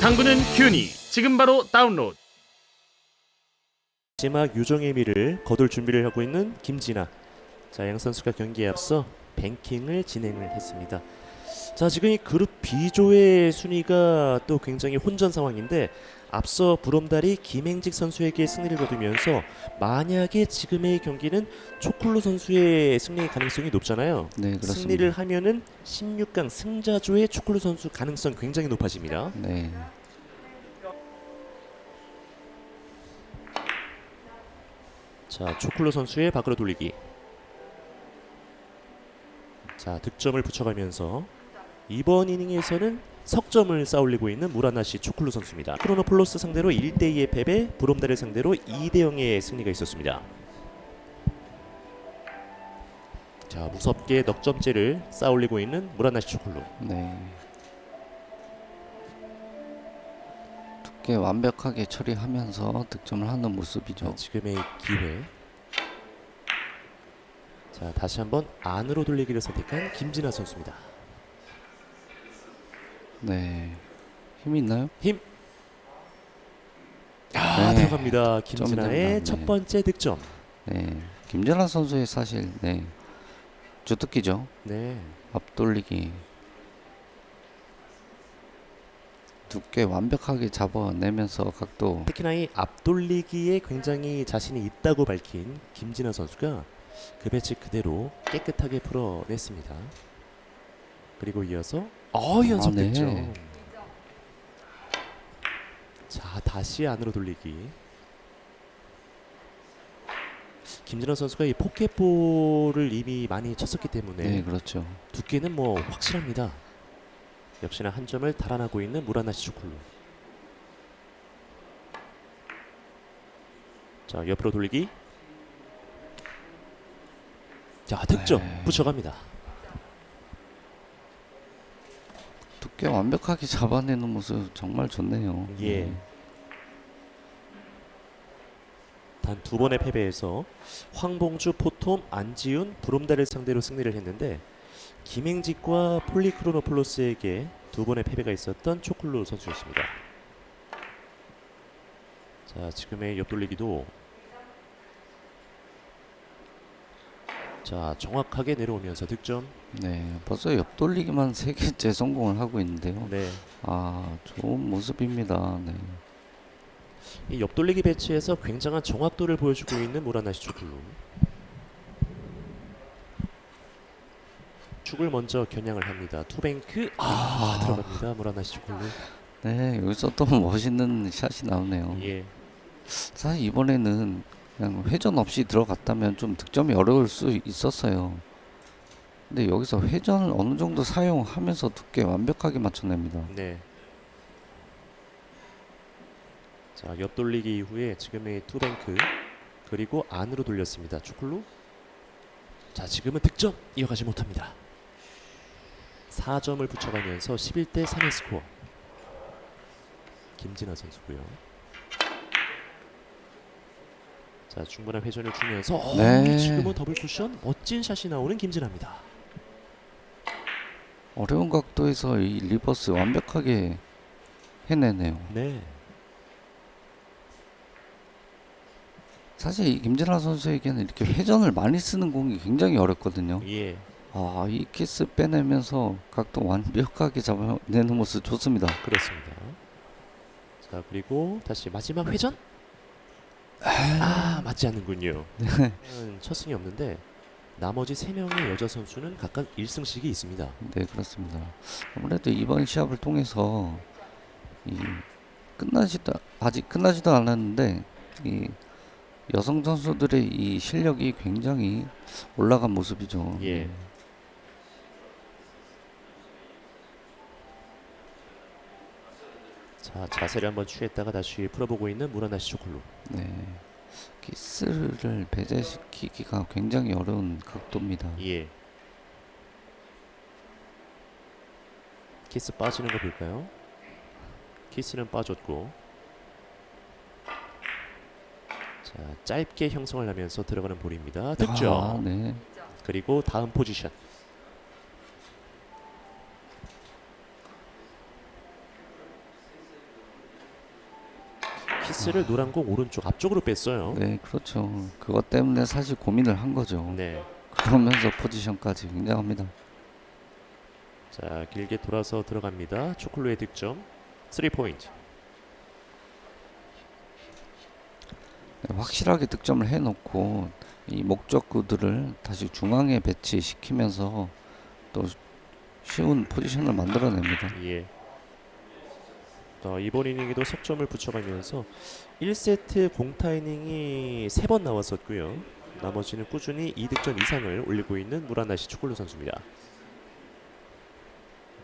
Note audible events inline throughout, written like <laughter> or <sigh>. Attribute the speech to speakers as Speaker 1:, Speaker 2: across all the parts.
Speaker 1: 당구는 큐니 지금 바로 다운로드
Speaker 2: 마지막 유종의 미를 거둘 준비를 하고 있는 김진아. 자, 양 선수가 경기에 앞서 뱅킹을 진행을 했습니다. 자, 지금 이 그룹 B조의 순위가 또 굉장히 혼전 상황인데 앞서 부롬다리 김행직 선수에게 승리를 거두면서 만약에 지금의 경기는 초콜로 선수의 승리 가능성이 높잖아요.
Speaker 3: 네, 그렇습니다.
Speaker 2: 승리를 하면은 16강 승자조의 초콜로 선수 가능성 굉장히 높아집니다.
Speaker 3: 네.
Speaker 2: 자, 초콜로 선수의 밖으로 돌리기. 자, 득점을 붙여가면서 이번 이닝에서는 석점을 쌓올리고 있는 무라나시 초콜로 선수입니다. 크로노폴로스 상대로 1대2의 패배, 브롬다를 상대로 2대0의 승리가 있었습니다. 자, 무섭게 넉점째를 쌓올리고 있는 무라나시 초콜로.
Speaker 3: 네. 두께 완벽하게 처리하면서 득점을 하는 모습이죠.
Speaker 2: 지금의 기회. 자, 다시 한번 안으로 돌리기를 선택한 김진아 선수입니다.
Speaker 3: 네. 힘이 있나요?
Speaker 2: 힘. 아,
Speaker 3: 네.
Speaker 2: 들어갑니다. 김진아의. 첫 번째 득점.
Speaker 3: 네. 김재란 선수의 사실 네. 주특기죠.
Speaker 2: 네.
Speaker 3: 앞돌리기. 두께 완벽하게 잡아내면서 각도
Speaker 2: 특히나 이 앞돌리기에 굉장히 자신이 있다고 밝힌 김진아 선수가 그 배치 그대로 깨끗하게 풀어냈습니다. 그리고 이어서 어 연속
Speaker 3: 아, 네.
Speaker 2: 득점. 자 다시 안으로 돌리기. 김진아 선수가 이 포켓볼을 이미 많이 쳤었기 때문에
Speaker 3: 네, 그렇죠.
Speaker 2: 두께는 뭐 확실합니다. 역시나 한 점을 달아나고 있는 무라나시 초콜루. 자 옆으로 돌리기. 자 득점
Speaker 3: 네.
Speaker 2: 붙여갑니다.
Speaker 3: 두께 완벽하게 잡아내는 모습 정말 좋네요.
Speaker 2: 예.
Speaker 3: 네.
Speaker 2: 단 두 번의 패배에서 황봉주, 포톰, 안지훈, 브롬다를 상대로 승리를 했는데 김행직과 폴리크로노플로스에게 두 번의 패배가 있었던 초콜루 선수였습니다. 자 지금의 옆돌리기도 자 정확하게 내려오면서 득점.
Speaker 3: 네, 벌써 옆돌리기만 세 개째 성공을 하고 있는데요.
Speaker 2: 네.
Speaker 3: 아, 좋은 모습입니다. 네.
Speaker 2: 이 옆돌리기 배치에서 굉장한 정확도를 보여주고 있는 무라나시 초콜루. 축을 먼저 겨냥을 합니다. 투뱅크 아, 들어갑니다. 무라나시 초콜루.
Speaker 3: 네, 여기서 또 <laughs> 멋있는 샷이 나오네요.
Speaker 2: 예.
Speaker 3: 사실 이번에는 그냥 회전 없이 들어갔다면 좀 득점이 어려울 수 있었어요. 근데 여기서 회전을 어느 정도 사용하면서 두께 완벽하게 맞춰냅니다.
Speaker 2: 네. 자, 옆 돌리기 이후에 지금의 투뱅크 그리고 안으로 돌렸습니다. 초콜루. 자, 지금은 득점 이어가지 못합니다. 4점을 붙여가면서 11대 3의 스코어. 김진아 선수고요. 자, 충분한 회전을 주면서 어,
Speaker 3: 네.
Speaker 2: 지금은 더블 쿠션 멋진 샷이 나오는 김진아입니다.
Speaker 3: 어려운 각도에서 이 리버스 완벽하게 해내네요.
Speaker 2: 네.
Speaker 3: 사실 이 김진아 선수에게는 이렇게 회전을 많이 쓰는 공이 굉장히 어렵거든요.
Speaker 2: 예.
Speaker 3: 아, 이 키스 빼내면서 각도 완벽하게 잡아내는 모습 좋습니다.
Speaker 2: 그렇습니다. 자 그리고 다시 마지막 회전. 아 맞지 않는군요. 음, 첫 승이 없는데 나머지 세 명의 여자 선수는 각각 1승씩이 있습니다.
Speaker 3: 네, 그렇습니다. 아무래도 이번 시합을 통해서 이 끝나지도 아직 끝나지도 않았는데 이 여성 선수들의 이 실력이 굉장히 올라간 모습이죠.
Speaker 2: 예. 자 자세를 한번 취했다가 다시 풀어보고 있는 무라나시 초콜루.
Speaker 3: 네. 키스를 배제시키기가 굉장히 어려운 각도입니다.
Speaker 2: 예. 키스 빠지는 거 볼까요? 키스는 빠졌고. 자 짧게 형성을 하면서 들어가는 볼입니다. 득점.
Speaker 3: 아, 네.
Speaker 2: 그리고 다음 포지션. 피스를 노란 공 오른쪽 앞쪽으로 뺐어요.
Speaker 3: 네, 그렇죠. 그것 때문에 사실 고민을 한 거죠.
Speaker 2: 네.
Speaker 3: 그러면서 포지션까지 굉장합니다.
Speaker 2: 자 길게 돌아서 들어갑니다. 초콜로의 득점 3포인트.
Speaker 3: 네, 확실하게 득점을 해 놓고 이 목적구들을 다시 중앙에 배치시키면서 또 쉬운 포지션을 만들어냅니다.
Speaker 2: 예. 자, 이번 이닝에도 석점을 붙여가면서 1세트 공타 이닝이 3번 나왔었고요. 나머지는 꾸준히 2득점 이상을 올리고 있는 무라나시 초콜로 선수입니다.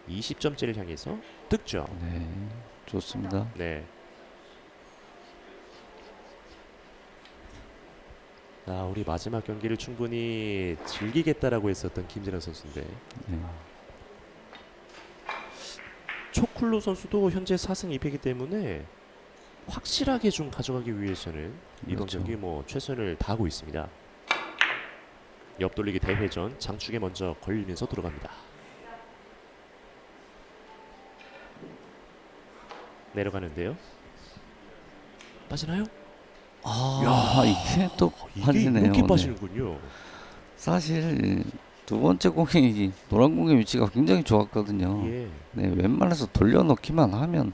Speaker 2: 20점째를 향해서 득점.
Speaker 3: 네, 좋습니다.
Speaker 2: 네. 아, 우리 마지막 경기를 충분히 즐기겠다라고 했었던 김진환 선수인데
Speaker 3: 네.
Speaker 2: 초클루 선수도 현재 4승 2패이기 때문에 확실하게 좀 가져가기 위해서는 이번
Speaker 3: 그렇죠.
Speaker 2: 경기 뭐 최선을 다하고 있습니다. 옆돌리기 대회전 장축에 먼저 걸리면서 들어갑니다. 내려가는데요. 빠지나요?
Speaker 3: 아, 이게 또
Speaker 2: 이게
Speaker 3: 빠지네요.
Speaker 2: 이렇게
Speaker 3: 네.
Speaker 2: 빠지는군요.
Speaker 3: 사실 두 번째 공이 노란 공의 위치가 굉장히 좋았거든요.
Speaker 2: 예.
Speaker 3: 네, 웬만해서 돌려놓기만 하면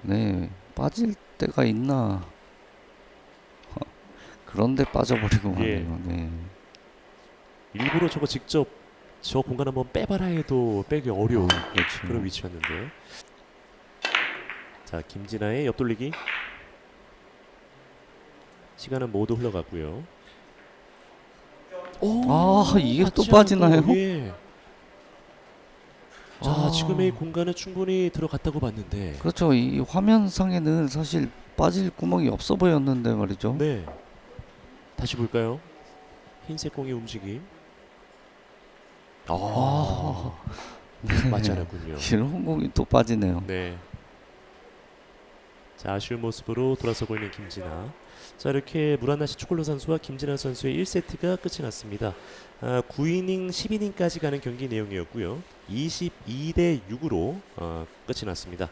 Speaker 3: 네 빠질 때가 있나 <laughs> 그런데 빠져버리고
Speaker 2: 예.
Speaker 3: 마네요. 네.
Speaker 2: 일부러 저거 직접 저 공간 한번 빼봐라 해도 빼기 어려운
Speaker 3: 그렇죠.
Speaker 2: 그런 위치였는데. 자 김진아의 옆돌리기. 시간은 모두 흘러가고요. 오,
Speaker 3: 아, 이게 또 빠지나요?
Speaker 2: 자
Speaker 3: 아.
Speaker 2: 지금의 공간은 충분히 들어갔다고 봤는데.
Speaker 3: 그렇죠. 이 화면상에는 사실 빠질 구멍이 없어 보였는데 말이죠.
Speaker 2: 네. 다시 볼까요? 흰색 공의 움직임. 아, 맞지 않았군요. <laughs>
Speaker 3: 이런 공이 또 빠지네요.
Speaker 2: 네. 자 아쉬운 모습으로 돌아서고 있는 김진아. 자 이렇게 무라나시 초콜로 선수와 김진아 선수의 1세트가 끝이 났습니다. 아, 9이닝 10이닝까지 가는 경기 내용이었고요. 22대 6으로 어, 끝이 났습니다.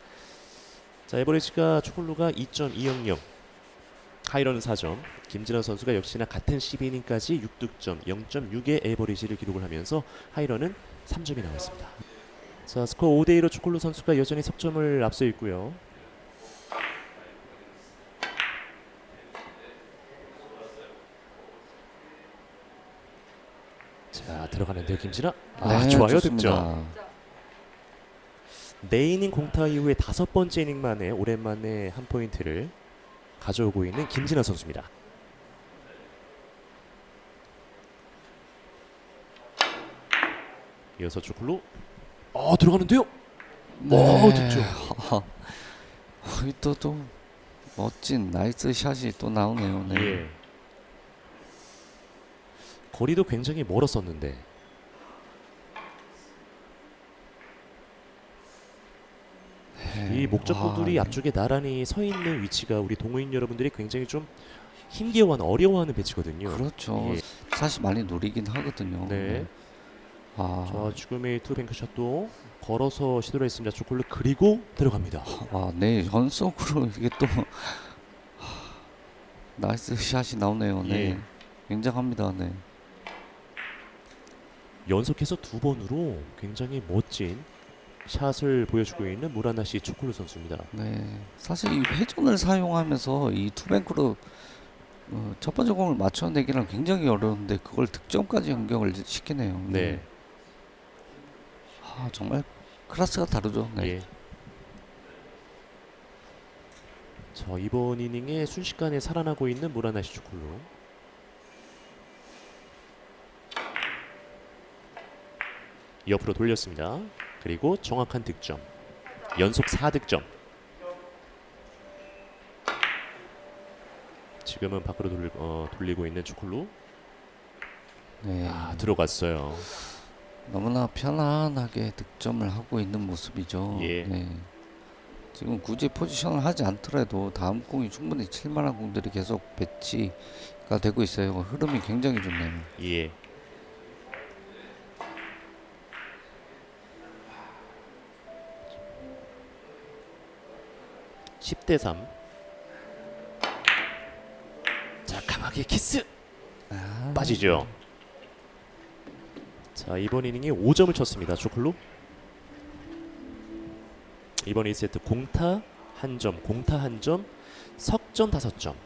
Speaker 2: 자 에버리지가 초콜로가 2.200, 하이런은 4점, 김진아 선수가 역시나 같은 12이닝까지 6득점, 0.6의 에버리지를 기록을 하면서 하이런은 3점이 나왔습니다. 자 스코어 5대 2로 초콜로 선수가 여전히 석점을 앞서 있고요. 자 들어가는데요 김진아. 아
Speaker 3: 네,
Speaker 2: 좋아요
Speaker 3: 좋습니다.
Speaker 2: 득점. 네 이닝 공타 이후에 다섯 번째 이닝 만에 오랜만에 한 포인트를 가져오고 있는 김진아 선수입니다. 이어서 초콜로. 어 들어가는데요.
Speaker 3: 네.
Speaker 2: 오 득점. <laughs>
Speaker 3: 여기 또또 멋진 나이스 샷이 또 나오네요. 네.
Speaker 2: 예. 거리도 굉장히 멀었었는데
Speaker 3: 네.
Speaker 2: 이 목적구들이
Speaker 3: 아,
Speaker 2: 앞쪽에 나란히 서 있는 위치가 우리 동호인 여러분들이 굉장히 좀 힘겨워하는 어려워하는 배치거든요.
Speaker 3: 그렇죠.
Speaker 2: 예.
Speaker 3: 사실 많이 노리긴 하거든요.
Speaker 2: 네.
Speaker 3: 아,
Speaker 2: 자 지금의 투 뱅크샷도 걸어서 시도를 했습니다. 초콜릿 그리고 들어갑니다.
Speaker 3: 아, 네 연속으로 이게 또 <laughs> 나이스 샷이 나오네요. 네,
Speaker 2: 예.
Speaker 3: 굉장합니다. 네.
Speaker 2: 연속해서 두 번으로 굉장히 멋진 샷을 보여주고 있는 무라나시 초콜릿 선수입니다.
Speaker 3: 네, 사실 이 회전을 사용하면서 이 투뱅크로 어, 첫 번째 공을 맞춰내기는 굉장히 어려운데 그걸 득점까지 연결을 시키네요.
Speaker 2: 네.
Speaker 3: 아 정말 클래스가 다르죠. 네.
Speaker 2: 예. 자 이번 이닝에 순식간에 살아나고 있는 무라나시 초콜로. 옆으로 돌렸습니다. 그리고 정확한 득점. 연속 4득점. 지금은 밖으로 돌리, 어, 돌리고 있는 초콜로.
Speaker 3: 네.
Speaker 2: 아, 들어갔어요.
Speaker 3: 너무나 편안하게 득점을 하고 있는 모습이죠.
Speaker 2: 예.
Speaker 3: 네. 지금 굳이 포지션을 하지 않더라도 다음 공이 충분히 칠만한 공들이 계속 배치가 되고 있어요. 흐름이 굉장히 좋네요.
Speaker 2: 예. (10대 3) 강하게 키스
Speaker 3: 아,
Speaker 2: 빠지죠. 자 이번 이닝에 5점을 쳤습니다. 초클루. 이번 1세트 공타 한 점, 공타 한 점, 석점 다섯 점.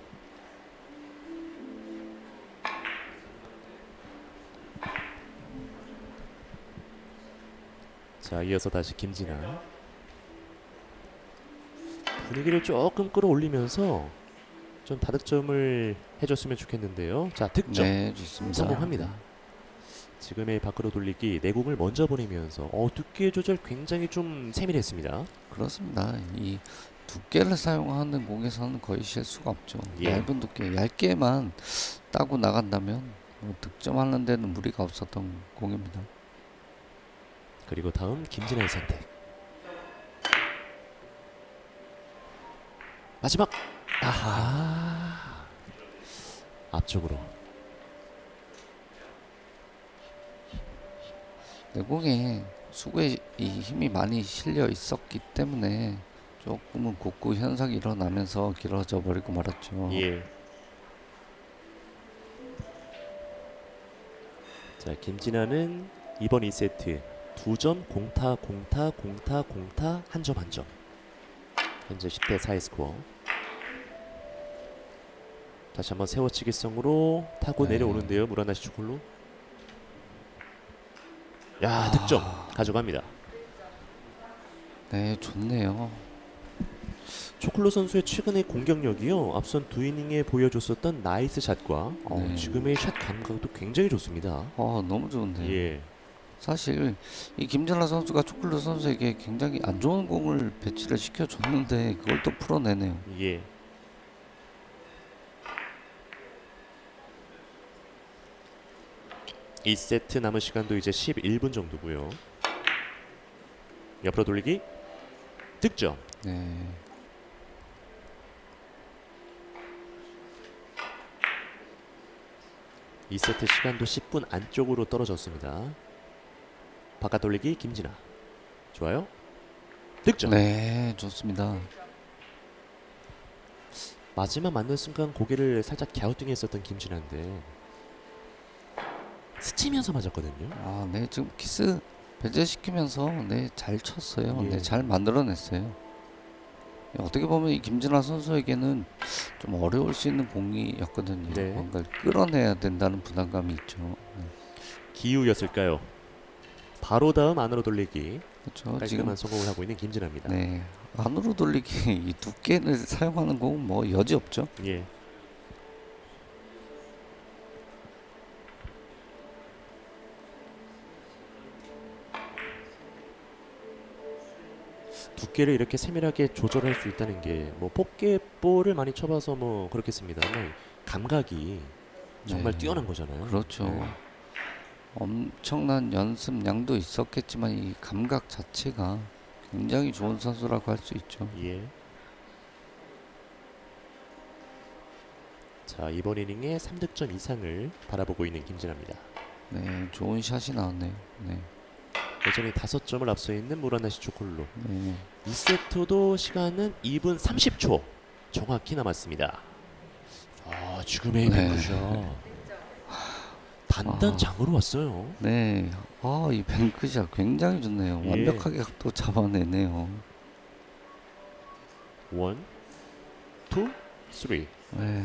Speaker 2: 자 이어서 다시 김진아 분위기를 조금 끌어올리면서 좀 다득점을 해줬으면 좋겠는데요. 자 득점.
Speaker 3: 네, 좋습니다.
Speaker 2: 성공합니다. 지금의 밖으로 돌리기 내공을 먼저 보내면서 어, 두께 조절 굉장히 좀 세밀했습니다.
Speaker 3: 그렇습니다. 이 두께를 사용하는 공에서는 거의 실수가 없죠.
Speaker 2: 예.
Speaker 3: 얇은 두께, 얇게만 따고 나간다면 뭐 득점하는 데는 무리가 없었던 공입니다.
Speaker 2: 그리고 다음 김진아의 선택. 마지막 아하 앞쪽으로
Speaker 3: 내공에 수구에 이 힘이 많이 실려 있었기 때문에 조금은 곡구 현상이 일어나면서 길어져 버리고 말았죠.
Speaker 2: 예. 자 김진아는 이번 2세트 2점 공타 공타 공타 공타 한 점 한 점. 현재 10대 4의 스코어. 다시 한번 세워치기성으로 타고
Speaker 3: 네.
Speaker 2: 내려오는데요. 무라나시 축구로. 야 득점 가져갑니다.
Speaker 3: 네, 좋네요.
Speaker 2: 초클로 선수의 최근의 공격력이요 앞선 두 이닝에 보여줬었던 나이스 샷과 어,
Speaker 3: 네.
Speaker 2: 지금의 샷 감각도 굉장히 좋습니다.
Speaker 3: 어, 너무 좋은데.
Speaker 2: 예,
Speaker 3: 사실 이 김진아 선수가 초클루 선수에게 굉장히 안 좋은 공을 배치를 시켜줬는데 그걸 또 풀어내네요.
Speaker 2: 예. 이 세트 남은 시간도 이제 11분 정도고요. 옆으로 돌리기 득점.
Speaker 3: 네.
Speaker 2: 이 세트 시간도 10분 안쪽으로 떨어졌습니다. 바깥 돌리기 김진아. 좋아요. 득점.
Speaker 3: 네, 좋습니다.
Speaker 2: 마지막 맞는 순간 고개를 살짝 갸우뚱했었던 김진아인데 스치면서 맞았거든요.
Speaker 3: 아, 네, 지금 키스 배제시키면서 네, 잘 쳤어요.
Speaker 2: 예.
Speaker 3: 네, 잘 만들어냈어요. 네, 어떻게 보면 이 김진아 선수에게는 좀 어려울 수 있는 공이었거든요.
Speaker 2: 네.
Speaker 3: 뭔가 끌어내야 된다는 부담감이 있죠. 네,
Speaker 2: 기우였을까요? 바로 다음 안으로 돌리기
Speaker 3: 그렇죠.
Speaker 2: 깔끔한 성공을 하고 있는 김진아입니다.
Speaker 3: 네, 안으로 돌리기 <laughs> 이 두께를 사용하는 공은 뭐 여지 없죠.
Speaker 2: 예. 두께를 이렇게 세밀하게 조절할 수 있다는 게 뭐 포켓볼을 많이 쳐봐서 뭐 그렇겠습니다만 감각이 정말
Speaker 3: 네.
Speaker 2: 뛰어난 거잖아요.
Speaker 3: 그렇죠.
Speaker 2: 네.
Speaker 3: 엄청난 연습량도 있었겠지만 이 감각 자체가 굉장히 좋은 선수라고 할 수 있죠.
Speaker 2: 예. 자 이번 이닝에 3득점 이상을 바라보고 있는 김진아입니다.
Speaker 3: 네, 좋은 샷이 나왔네요. 네,
Speaker 2: 여전히 5점을 앞서 있는 무라나시 초콜로
Speaker 3: 네,
Speaker 2: 2세트도 시간은 2분 30초 정확히 남았습니다. 아 지금의
Speaker 3: 네.
Speaker 2: 뱅크샷 단단
Speaker 3: 아.
Speaker 2: 장으로 왔어요.
Speaker 3: 네. 아, 이 뱅크샷 굉장히 좋네요.
Speaker 2: 예.
Speaker 3: 완벽하게 또 잡아내네요.
Speaker 2: 원, 투, 쓰리.
Speaker 3: 네.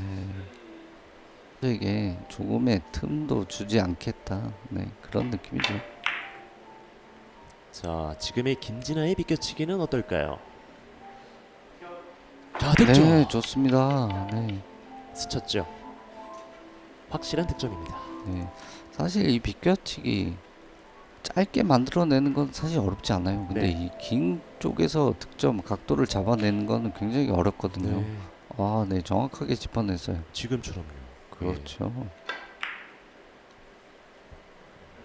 Speaker 3: 이게 조금의 틈도 주지 않겠다. 네, 그런 느낌이죠.
Speaker 2: 자 지금의 김진아의 비껴치기는 어떨까요? 자 득점
Speaker 3: 네, 좋습니다. 네.
Speaker 2: 스쳤죠. 확실한 득점입니다.
Speaker 3: 네. 사실 이 비껴치기 짧게 만들어내는 건 사실 어렵지 않아요. 근데
Speaker 2: 네.
Speaker 3: 이긴 쪽에서 득점 각도를 잡아내는 거는 굉장히 어렵거든요.
Speaker 2: 네,
Speaker 3: 아, 네, 정확하게 짚어냈어요.
Speaker 2: 지금처럼요.
Speaker 3: 그렇죠.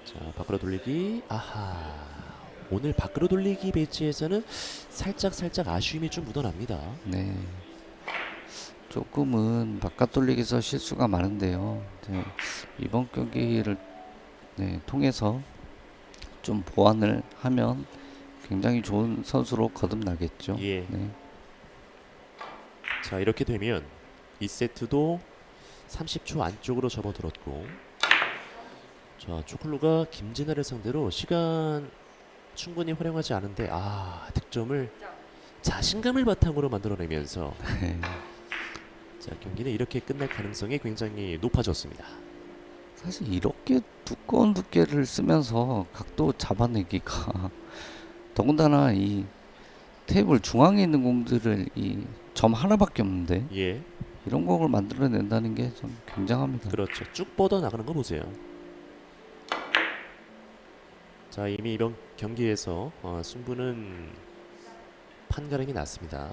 Speaker 2: 자 밖으로 돌리기 아하 오늘 밖으로 돌리기 배치에서는 살짝 살짝 아쉬움이 좀 묻어납니다
Speaker 3: 네. 조금은 바깥 돌리기에서 실수가 많은데요. 네, 이번 경기를 네, 통해서 좀 보완을 하면 굉장히 좋은 선수로 거듭나겠죠.
Speaker 2: 예.
Speaker 3: 네.
Speaker 2: 자 이렇게 되면 2세트도 30초 안쪽으로 접어들었고 자 초콜루가 김진아를 상대로 시간 충분히 활용하지 않은데 아 득점을 자신감을 바탕으로 만들어내면서
Speaker 3: 네.
Speaker 2: 자 경기는 이렇게 끝날 가능성이 굉장히 높아졌습니다.
Speaker 3: 사실 이렇게 두꺼운 두께를 쓰면서 각도 잡아내기가 <laughs> 더군다나 이 테이블 중앙에 있는 공들을 이 점 하나밖에 없는데
Speaker 2: 예,
Speaker 3: 이런 공을 만들어낸다는 게 좀 굉장합니다.
Speaker 2: 그렇죠. 쭉 뻗어 나가는 거 보세요. 자 이미 이번 경기에서 어, 승부는 판가름이 났습니다.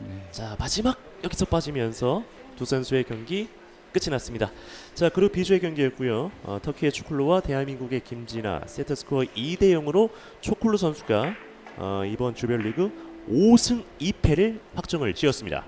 Speaker 3: 네.
Speaker 2: 자 마지막 여기서 빠지면서 두 선수의 경기 끝이 났습니다. 자 그룹 B조의 경기였고요. 어, 터키의 초콜루와 대한민국의 김진아 세트스코어 2대 0으로 초콜루 선수가 어, 이번 조별리그 5승 2패를 확정을 지었습니다.